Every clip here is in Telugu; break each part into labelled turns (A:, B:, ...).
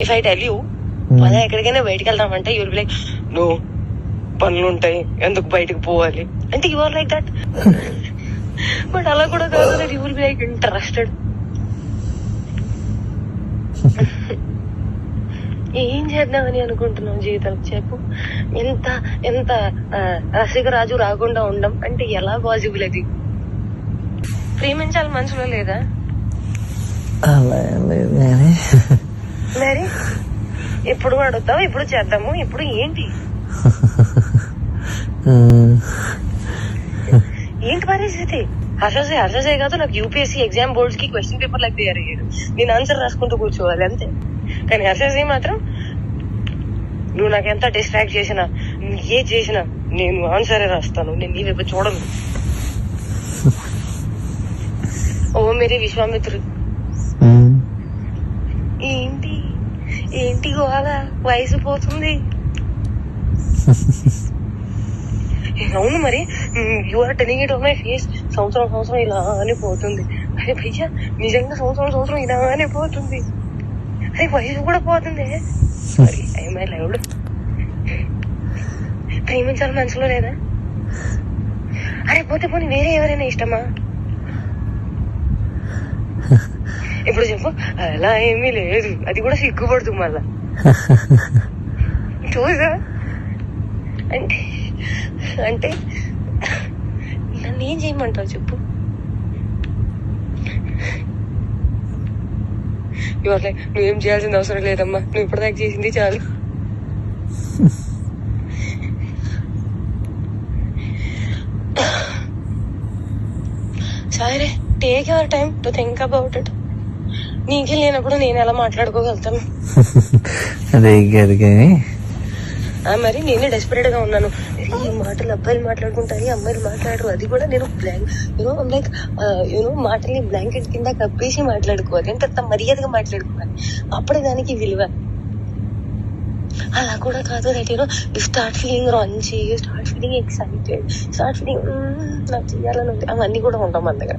A: ఇఫ్ ఐ టెల్ యూ పద ఎక్కడికైనా బయటికి వెళ్దామంటే యూర్ లైక్ నో పనులు ఉంటాయి ఎందుకు బయటకు పోవాలి? అంటే you are like that but అలా కూడా కాదు that you will be like interested ఏం చేద్దామని అనుకుంటున్నావు జీవితం? చెప్పు. ఎంత ఎంత ఆ, రసికరాజు రాకుండా ఉండం అంటే ఎలా పాసిబుల్ అది ప్రేమించాలి మనసులో లేదా?
B: అలా లేదు
A: మరి? ఎప్పుడు అడుగుతావు ఇప్పుడు చేద్దాము? ఇప్పుడు ఏంటి? ఏంటి పరిస్థితి? హర్షసే హర్షసే కాదు నాకు యూపీఎస్సీ ఎగ్జామ్ బోర్డ్స్కి క్వశ్చన్ పేపర్ లాగా తయారు అయ్యాడు నేను ఆన్సర్ రాసుకుంటూ కూర్చోవాలి అంతే. కానీ హర్షసే మాత్రం నువ్వు నాకు ఎంత డిస్ట్రాక్ట్ చేసినా నువ్వు ఏ చేసినా నేను ఆన్సరే రాస్తాను నేను నీ వైపు చూడను. ఓ మేరీ విశ్వామిత్రుడు ఏంటి గోవాల వయసు పోతుంది అవును మరి. You are telling it off my face సంవత్సరం సంవత్సరం ఇలానే పోతుంది. అరే భయ్యా నిజంగా సంవత్సరం సంవత్సరం ఇలానే పోతుంది. అరే వయసు కూడా పోతుంది. సారీ ఐఎమ్ లైవ్డ్ ప్రేమించాలి మనసులో లేదా? అరే పోతే పోనీ వేరే ఎవరైనా ఇష్టమా? ఇప్పుడు చెప్పు? అలా ఏమీ లేదు. అది కూడా సిగ్గుపడుతుంది మళ్ళా. చూసా అంటే అంటే నన్ను ఏం చేయమంటావు చెప్పు? ఇవాళ నువ్వేం చేయాల్సిన అవసరం లేదమ్మా. నువ్వు ఇప్పటిదాకా చేసింది చాలు. సరే take your time to think about it నీకే లేనప్పుడు నేను ఎలా మాట్లాడుకోగలుగుతాను?
B: అదే కానీ
A: ఆ మరి నేనే డెస్పరేట్గా ఉన్నాను. ఈ మాటలు అబ్బాయిలు మాట్లాడుకుంటారు అమ్మాయిలు మాట్లాడరు. అది కూడా నేను blank you know like you know మాటల్ని బ్లాంకెట్ కింద కప్పేసి మాట్లాడుకోవాలి. అంటే అంత మర్యాదగా మాట్లాడుకోవాలి. అప్పుడే దానికి విలువ. అలా కూడా కాదు that you know start feeling రంచి start feeling excited start feeling నాకు చేయాలని ఉంది. అవన్నీ కూడా ఉంటాం మన దగ్గర.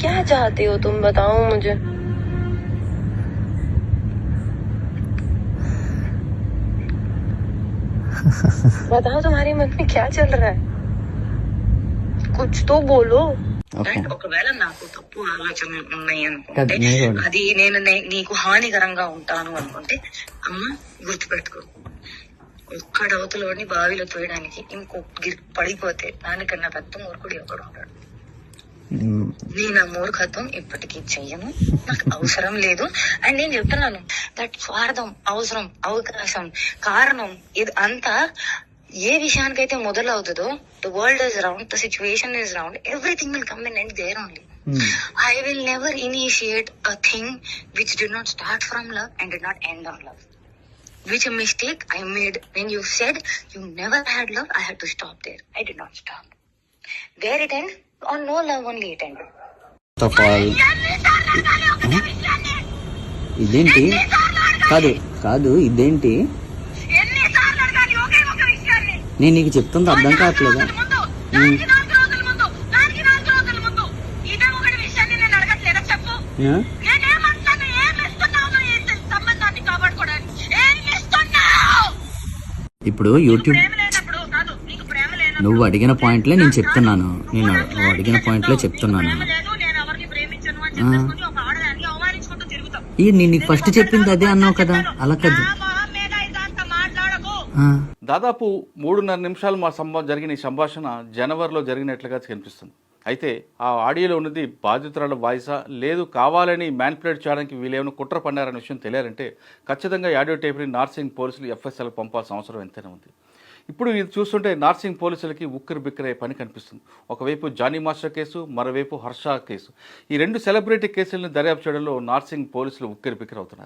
A: क्या चाहते हो तुम बताओ मुझे बताओ तुम्हारे मन में क्या चल रहा है कुछ तो बोलो And ఒకవేళ నాకు తప్పు ఆలోచనలు ఉన్నాయి అనుకుంటే
B: కాదు, నేను కూడా.
A: అది నేను నే- నీకు హానికరంగా ఉంటాను అనుకుంటే అమ్మ గుర్తుపెట్టుకో ఒక్కడ అవతలోని బావిలో తోయడానికి ఇంకో గిర్ పడిపోతే దానికన్నా పెద్ద మూర్ఖుడు ఎవడు ఉంటాడు? నేను ఆ మూర్ఖత్వం ఇప్పటికీ చెయ్యను. నాకు అవసరం లేదు. అండ్ నేను చెప్తున్నాను దట్ స్వార్థం అవసరం అవకాశం కారణం ఇది అంతా ఏ విషయానికైతే మొదలవుతుందో the world is round the situation is round everything will come in and there only I will never initiate a thing which did not start from love and did not end on love which a mistake I made when you said you never had love, I had to stop there. I did not stop. Where it end? On no love only it ended.
B: Of all ఇదేంటి కాదు కాదు ఇదేంటి నేను నీకు చెప్తుంది అర్థం కావట్లేదా. ఆ? ఇప్పుడు యూట్యూబ్ నువ్వు అడిగిన పాయింట్లే నేను చెప్తున్నాను. నేను నువ్వు అడిగిన పాయింట్లే చెప్తున్నాను. ఆ. ఈ నేను నీకు ఫస్ట్ చెప్పింది అదే అన్నావు కదా అలా కాదు.
C: దాదాపు మూడున్నర నిమిషాలు మా సంభా జరిగిన ఈ సంభాషణ జనవరిలో జరిగినట్లుగా కనిపిస్తుంది. అయితే ఆ ఆడియోలో ఉన్నది బాధితురాల వాయిసా లేదు కావాలని మ్యాన్పులేట్ చేయడానికి వీళ్ళేమైనా కుట్ర పన్నారనే విషయం తెలియాలంటే ఖచ్చితంగా ఆడియో టేప్ని నార్సింగ్ పోలీసులు ఎఫ్ఎస్ఎల్ పంపాల్సిన అవసరం ఎంతైనా ఉంది. ఇప్పుడు ఇది చూస్తుంటే నార్సింగ్ పోలీసులకి ఉక్కిరి బిక్కిరే పని కనిపిస్తుంది. ఒకవైపు జానీ మాస్టర్ కేసు మరోవైపు హర్ష కేసు. ఈ రెండు సెలబ్రిటీ కేసులను దర్యాప్తు చేయడంలో నార్సింగ్ పోలీసులు ఉక్కిరి బిక్కిరి అవుతున్నారు.